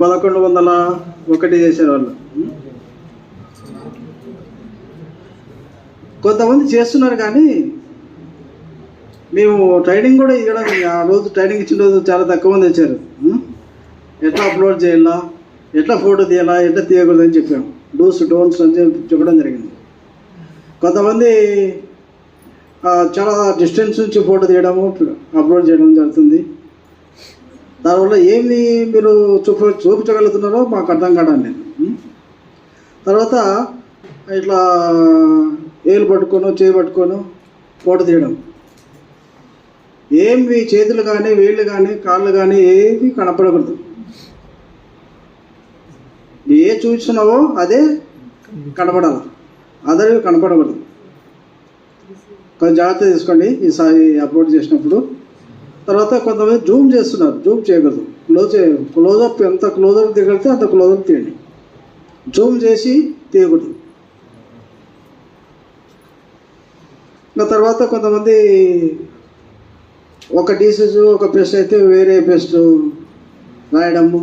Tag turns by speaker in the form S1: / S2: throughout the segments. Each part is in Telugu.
S1: పదకొండు వందల ఒకటి చేశారు వాళ్ళు కొంతమంది చేస్తున్నారు కానీ మేము ట్రైనింగ్ కూడా ఇవ్వడం ఆ రోజు ట్రైనింగ్ ఇచ్చిన రోజు చాలా తక్కువ మంది వచ్చారు. ఎట్లా అప్లోడ్ చేయాలా? ఎట్లా ఫోటో తీయాలా? ఎట్లా తీయకూడదు అని చెప్పాము డూస్ డోన్స్ అని చెప్పడం జరిగింది. కొంతమంది చాలా డిస్టెన్స్ నుంచి ఫోటో తీయడము అప్లోడ్ చేయడం జరుగుతుంది. దానివల్ల ఏమి మీరు చూప చూపించగలుగుతున్నారో మాకు అర్థం కావడం లేదు. తర్వాత ఇట్లా ఏలు పట్టుకోను చేయి పట్టుకోను ఫోటో తీయడం. ఏం మీ చేతులు కానీ వేళ్ళు కానీ కాళ్ళు కానీ ఏవి కనపడకూడదు. ఏ చూస్తున్నావో అదే కనపడాలి. అదర్ కనపడకూడదు. కొంచెం జాగ్రత్త తీసుకోండి. ఈసారి అప్లోడ్ చేసినప్పుడు తర్వాత కొంతమంది జూమ్ చేస్తున్నారు జూమ్ చేయకూడదు క్లోజ్ క్లోజప్ ఎంత క్లోజప్ తీయగలిగితే అంత క్లోజప్ తీయండి జూమ్ చేసి తీయకూడదు. ఇంకా తర్వాత కొంతమంది ఒక డీసెస్ ఒక పేస్ట్ అయితే వేరే పేస్ట్ రాయడము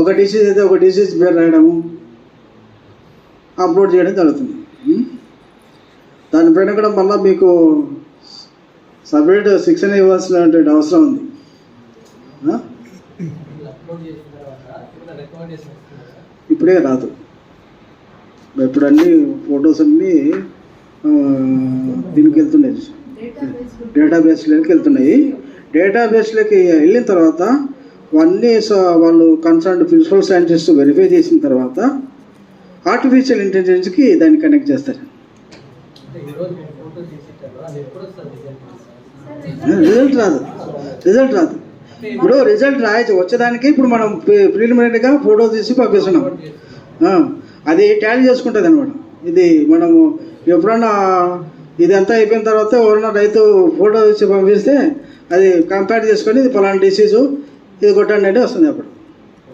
S1: ఒక డిసీజ్ అయితే ఒక డిసీజ్ పేరు రాయడము అప్లోడ్ చేయడం జరుగుతుంది. దానిపైన కూడా మళ్ళీ మీకు సపరేట్ శిక్షణ ఇవ్వాల్సినటువంటి అవసరం ఉంది. ఇప్పుడే రాదు. ఇప్పుడు అన్ని ఫొటోస్ అన్నీ దీనికి వెళ్తున్నాయి. డేటాబేస్లోకి వెళ్తున్నాయి. డేటాబేస్లోకి వెళ్ళిన తర్వాత అన్నీ వాళ్ళు కన్సర్న్ ప్రిన్సిపల్ సైంటిస్ట్ వెరిఫై చేసిన తర్వాత ఆర్టిఫిషియల్ ఇంటెలిజెన్స్కి దాన్ని కనెక్ట్ చేస్తారు. రిజల్ట్ రాదు. రిజల్ట్ రాదు. ఇప్పుడు రిజల్ట్ రాయచ్చు. వచ్చేదానికి ఇప్పుడు మనం ప్రిలిమినరీగా ఫోటో తీసి పంపిస్తున్నాం. అది ట్యాలీ చేసుకుంటుంది అనమాట ఇది మనము ఎప్పుడన్నా ఇదంతా అయిపోయిన తర్వాత ఎవరైనా రైతు ఫోటో తీసి పంపిస్తే అది కంపేర్ చేసుకొని ఇది పలానా డిసీజు ఇది కొట్టండి అంటే వస్తుంది అప్పుడు.